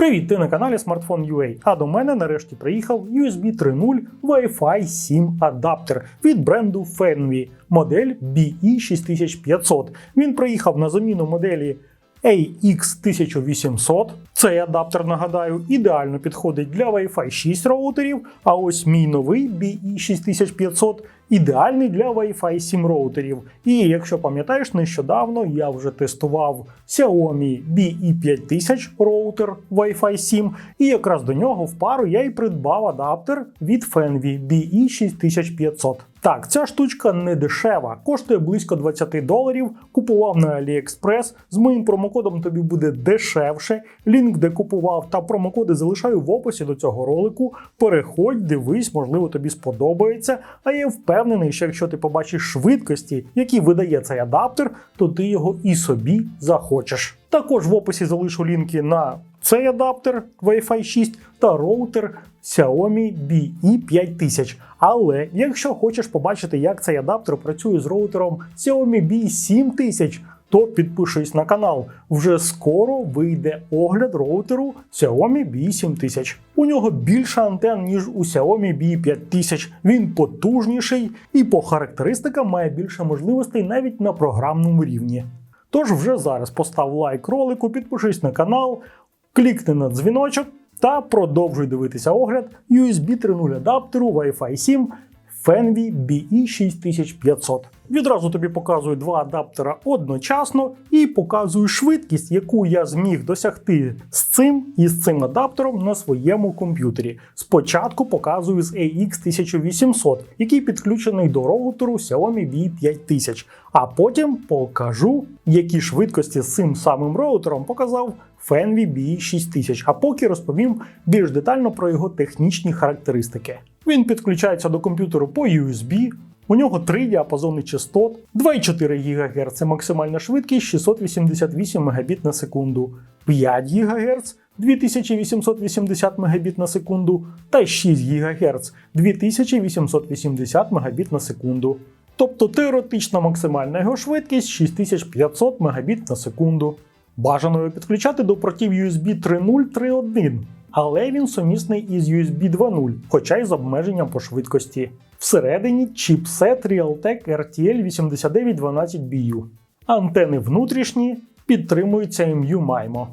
Привіт, ти на каналі Smartphone.ua, а до мене нарешті приїхав USB 3.0 Wi-Fi 7 адаптер від бренду Fenvi, модель BE6500. Він приїхав на заміну моделі AX1800. Цей адаптер, нагадаю, ідеально підходить для Wi-Fi 6 роутерів, а ось мій новий BE6500 ідеальний для Wi-Fi 7 роутерів. І якщо пам'ятаєш, нещодавно я вже тестував Xiaomi BE5000 роутер Wi-Fi 7, і якраз до нього в пару я й придбав адаптер від Fenvi BE6500. Так, ця штучка не дешева, коштує близько 20 доларів. Купував на AliExpress. З моїм промокодом тобі буде дешевше. Лінк, де купував, та промокоди залишаю в описі до цього ролику. Переходь, дивись, можливо, тобі сподобається. А я впевнений, що якщо ти побачиш швидкості, які видає цей адаптер, то ти його і собі захочеш. Також в описі залишу лінки на цей адаптер Wi-Fi 6 та роутер Xiaomi BE5000. Але якщо хочеш побачити, як цей адаптер працює з роутером Xiaomi BE7000, то підпишись на канал. Вже скоро вийде огляд роутеру Xiaomi BE7000. У нього більше антен, ніж у Xiaomi BE5000. Він потужніший і по характеристикам має більше можливостей навіть на програмному рівні. Тож вже зараз постав лайк ролику, підпишись на канал, клікни на дзвіночок та продовжуй дивитися огляд USB 3.0 адаптеру Wi-Fi 7 Fenvi BE6500. Відразу тобі показую два адаптера одночасно і показую швидкість, яку я зміг досягти з цим і з цим адаптером на своєму комп'ютері. Спочатку показую з AX1800, який підключений до роутеру Xiaomi BE5000, а потім покажу, які швидкості з цим самим роутером показав Fenvi BE6000, а поки розповім більш детально про його технічні характеристики. Він підключається до комп'ютеру по USB. У нього три діапазони частот, 2,4 ГГц це максимальна швидкість 688 Мбіт на секунду, 5 ГГц 2880 Мбіт на секунду та 6 ГГц 2880 Мбіт на секунду. Тобто теоретична максимальна його швидкість 6500 Мбіт на секунду. Бажано його підключати до портів USB 3.0 3.1, але він сумісний із USB 2.0, хоча й з обмеженням по швидкості. Всередині чіпсет Realtek RTL 8912BU. Антени внутрішні підтримуються MU MIMO.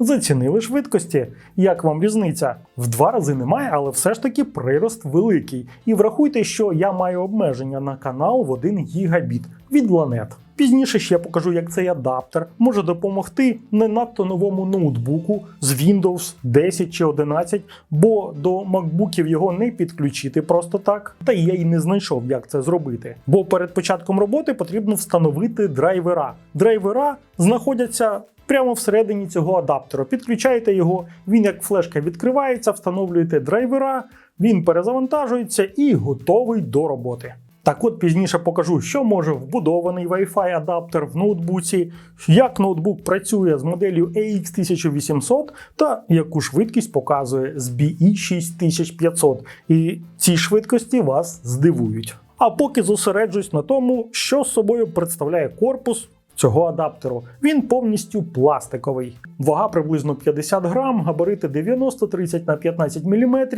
Зацінили швидкості. Як вам різниця? В два рази немає, але все ж таки прирост великий. І врахуйте, що я маю обмеження на канал в 1 гігабіт від Lanet. Пізніше ще покажу, як цей адаптер може допомогти не надто новому ноутбуку з Windows 10 чи 11, бо до макбуків його не підключити просто так. Та я й не знайшов, як це зробити. Бо перед початком роботи потрібно встановити драйвера. Драйвера знаходяться. Прямо всередині цього адаптера. Підключаєте його, він як флешка відкривається, встановлюєте драйвера, він перезавантажується і готовий до роботи. Так от пізніше покажу, що може вбудований Wi-Fi адаптер в ноутбуці, як ноутбук працює з моделлю AX1800 та яку швидкість показує з BE6500. І ці швидкості вас здивують. А поки зосереджусь на тому, що з собою представляє корпус цього адаптеру. Він повністю пластиковий. Вага приблизно 50 грам, габарити 90-30 на 15 мм.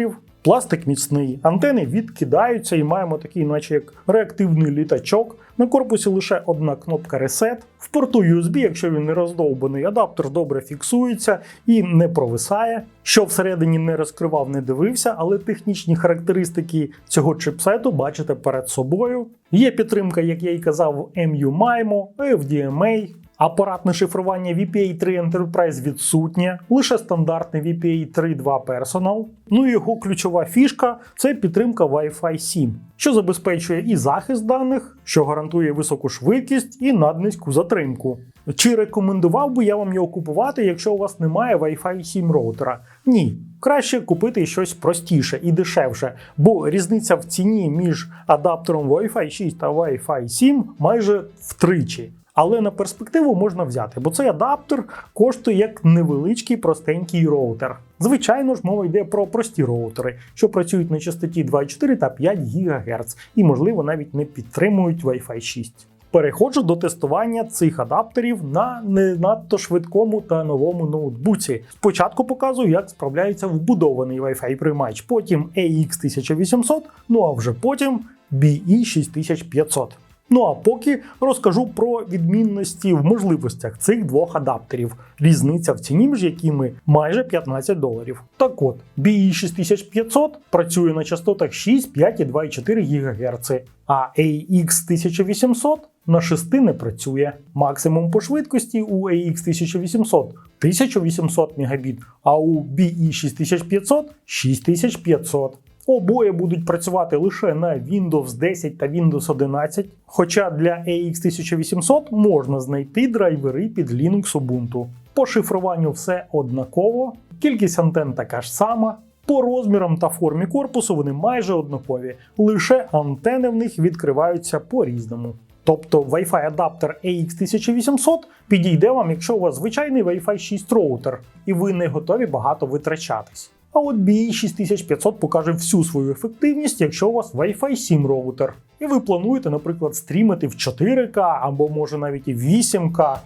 Пластик міцний, антени відкидаються і маємо такий, наче як реактивний літачок. На корпусі лише одна кнопка Reset. В порту USB, якщо він не роздовбаний, адаптер добре фіксується і не провисає. Що всередині не розкривав, не дивився, але технічні характеристики цього чипсету бачите перед собою. Є підтримка, як я й казав, MU MIMO, FDMA, Апаратне шифрування VPA 3 Enterprise відсутнє, лише стандартне VPA 3.2 Personal. Ну і його ключова фішка це підтримка Wi-Fi 7, що забезпечує і захист даних, що гарантує високу швидкість і наднизьку затримку. Чи рекомендував би я вам його купувати, якщо у вас немає Wi-Fi 7 роутера? Ні. Краще купити щось простіше і дешевше, бо різниця в ціні між адаптером Wi-Fi 6 та Wi-Fi 7 майже втричі. Але на перспективу можна взяти, бо цей адаптер коштує як невеличкий простенький роутер. Звичайно ж, мова йде про прості роутери, що працюють на частоті 2,4 та 5 ГГц і, можливо, навіть не підтримують Wi-Fi 6. Переходжу до тестування цих адаптерів на не надто швидкому та новому ноутбуці. Спочатку показую, як справляється вбудований Wi-Fi приймач, потім AX1800, ну а вже потім BE6500. Ну а поки розкажу про відмінності в можливостях цих двох адаптерів. Різниця в ціні між якими майже 15 доларів. Так от, BE6500 працює на частотах 6, 5 і 2,4 ГГц, а AX1800 на 6 не працює. Максимум по швидкості у AX1800 1800 Мбіт, а у BE6500 6500. Обоє будуть працювати лише на Windows 10 та Windows 11, хоча для AX1800 можна знайти драйвери під Linux Ubuntu. По шифруванню все однаково, кількість антенн така ж сама. По розмірам та формі корпусу вони майже однакові, лише антени в них відкриваються по-різному. Тобто Wi-Fi адаптер AX1800 підійде вам, якщо у вас звичайний Wi-Fi 6 роутер, і ви не готові багато витрачатись. А от BE6500 покаже всю свою ефективність, якщо у вас Wi-Fi 7 роутер. І ви плануєте, наприклад, стрімити в 4К або може навіть і 8К.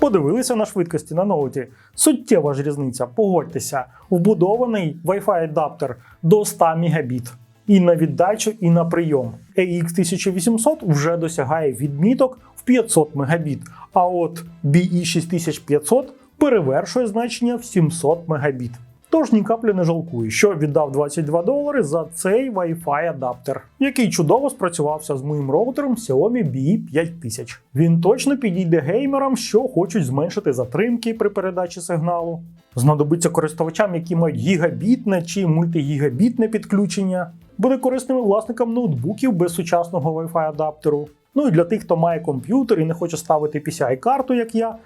Подивилися на швидкості на ноуті. Суттєва ж різниця, погодьтеся, вбудований Wi-Fi адаптер до 100 Мбіт. І на віддачу, і на прийом. AX1800 вже досягає відміток в 500 Мбіт, а от BE6500 перевершує значення в 700 Мбіт. Тож ні каплі не жалкую, що віддав 22 долари за цей Wi-Fi адаптер, який чудово спрацювався з моїм роутером Xiaomi BE 5000. Він точно підійде геймерам, що хочуть зменшити затримки при передачі сигналу. Знадобиться користувачам, які мають гігабітне чи мультигігабітне підключення. Буде корисним власникам ноутбуків без сучасного Wi-Fi адаптеру. Ну і для тих, хто має комп'ютер і не хоче ставити PCI-карту, як я,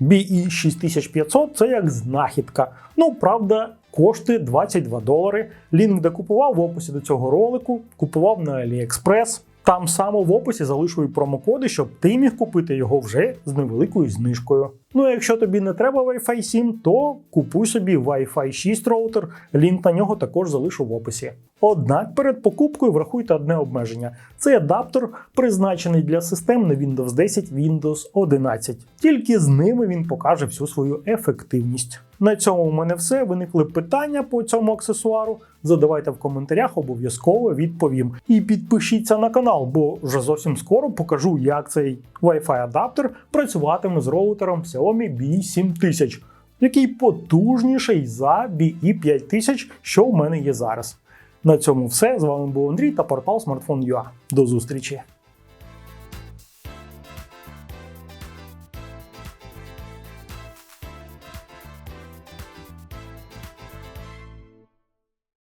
BE 6500 це як знахідка. Ну, правда, коштує 22 долари. Лінк, де купував в описі до цього ролику, купував на AliExpress. Там само в описі залишу і промокоди, щоб ти міг купити його вже з невеликою знижкою. Ну а якщо тобі не треба Wi-Fi 7, то купуй собі Wi-Fi 6 роутер, лінк на нього також залишу в описі. Однак перед покупкою врахуйте одне обмеження: цей адаптер призначений для систем на Windows 10 Windows 11. Тільки з ними він покаже всю свою ефективність. На цьому у мене все. Виникли питання по цьому аксесуару. Задавайте в коментарях, обов'язково відповім. І підпишіться на канал, бо вже зовсім скоро покажу, як цей Wi-Fi адаптер працюватиме з роутером Xiaomi BE7000, який потужніший за BE5000, що в мене є зараз. На цьому все. З вами був Андрій та портал Smartphone.ua. До зустрічі!